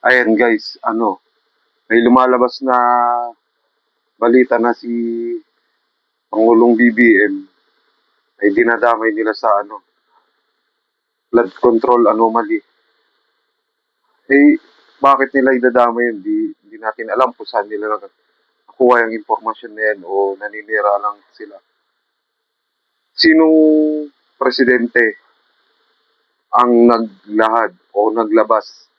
Ayan guys, ano, may lumalabas na balita na si Pangulong BBM ay dinadamay nila sa ano, blood control anomaly. Eh, bakit nila idadamay yun? Di, di natin alam kung saan nila nakuha yung impormasyon na yan o naninira lang sila. Sinong presidente ang naglahad o naglabas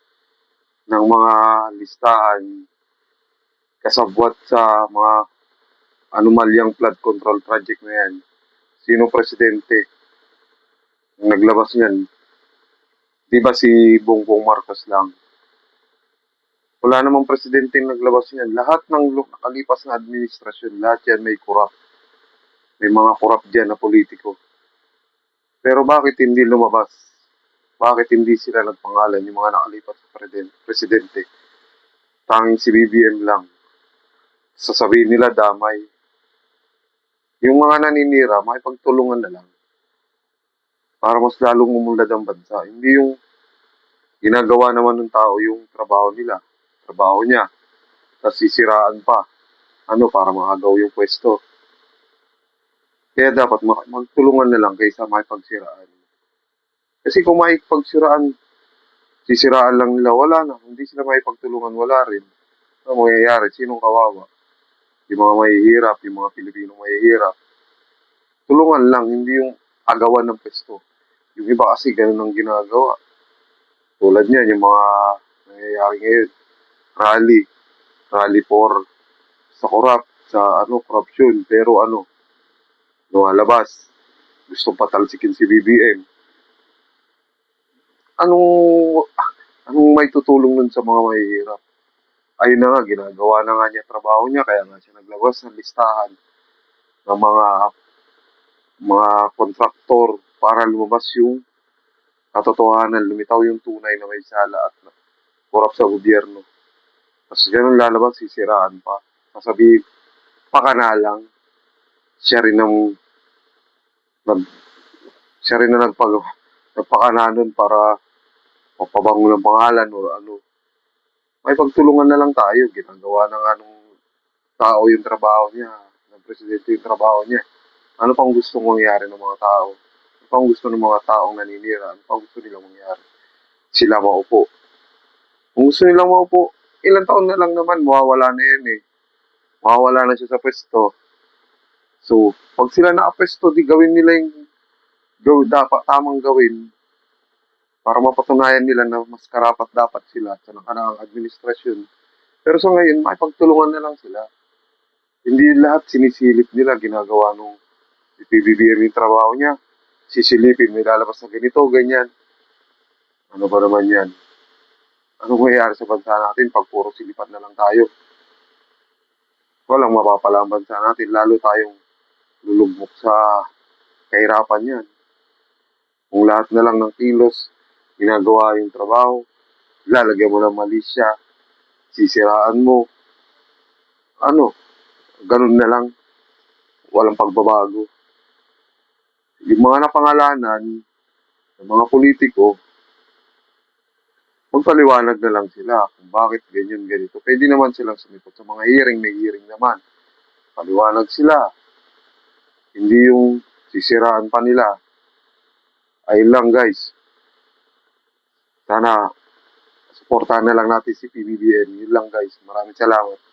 ng mga listahan kasabwat sa mga anomalyang flood control project na yan. Sino presidente ang naglabas niyan? Di ba si Bongbong Marcos lang? Wala namang presidente ang naglabas niyan. Lahat ng nakalipas na administrasyon, lahat yan may corrupt. May mga corrupt dyan na politiko. Pero bakit hindi lumabas? Bakit hindi sila nagpangalan yung mga nakalipas na preden- presidente? Tanging si BBM lang. Sasabihin nila damay. Yung mga naninira, makipagtulungan na lang. Para mas lalong umulad ang bansa. Hindi yung ginagawa naman ng tao yung trabaho nila. Trabaho niya. Tapos sisiraan pa. Ano, para maagaw yung pwesto. Kaya dapat ma- magtulungan na lang kaysa makipagsiraan. Kasi kung makipagsiraan, sisiraan lang nila, wala na. Hindi sila makipagtulungan, wala rin. Ano mangyayari? Sinong kawawa? Yung mga mahihirap, yung mga Pilipino mahihirap. Tulungan lang, hindi yung agawan ng pwesto. Yung iba kasi ganun ang ginagawa. Tulad niyan, yung mga nangyayari ngayon. Rally. Rally for sa corrupt, sa ano, corruption. Pero ano, lumalabas. Gustong patalsikin si BBM. Anong, anong may tutulong nun sa mga mahihirap? Ayun na nga, ginagawa na nga niya trabaho niya, kaya nga siya naglabas ng listahan ng mga mga kontraktor para lumabas yung katotohanan, lumitaw yung tunay na may sala at na korap sa gobyerno. Tapos ganun lalabas, sisiraan pa. Masabi, pakana lang. Siya rin ang nag, siya rin na nagpag, nagpakana nun para mapabango ng pangalan o ano. May pagtulungan na lang tayo. Ginagawa ng anong tao yung trabaho niya. Ng presidente yung trabaho niya. Ano pang gusto mangyari ng mga tao? Ano pang gusto ng mga taong naninira? Ano pang gusto nilang mangyari? Sila maupo. Kung gusto nilang maupo, ilang taon na lang naman, mawawala na yan eh. Mawawala na siya sa pwesto. So, pag sila nakapwesto, di gawin nila yung gaw, dapat tamang gawin para mapatunayan nila na mas karapat dapat sila sa nakaraang administrasyon. Pero sa ngayon, makipagtulungan na lang sila. Hindi lahat sinisilip nila, ginagawa nung PBBM yung trabaho niya. Sisilipin, may lalabas na ganito, ganyan. Ano ba naman yan? Ano mangyayari sa bansa natin pag puro silipan na lang tayo? Walang mapapala ang bansa natin, lalo tayong lulugmok sa kahirapan yan. Lahat na lang ng kilos, ginagawa yung trabaho, lalagyan mo ng mali siya, sisiraan mo, ano, ganun na lang, walang pagbabago. Yung mga napangalanan, ng mga politiko, magpaliwanag na lang sila kung bakit ganyan ganito. Pwede naman silang sumipot sa mga hearing, may hearing naman. Paliwanag sila. Hindi yung sisiraan pa nila. Ayun lang guys. Sana supportahan na lang natin si PBBM. Yun lang guys. Maraming salamat.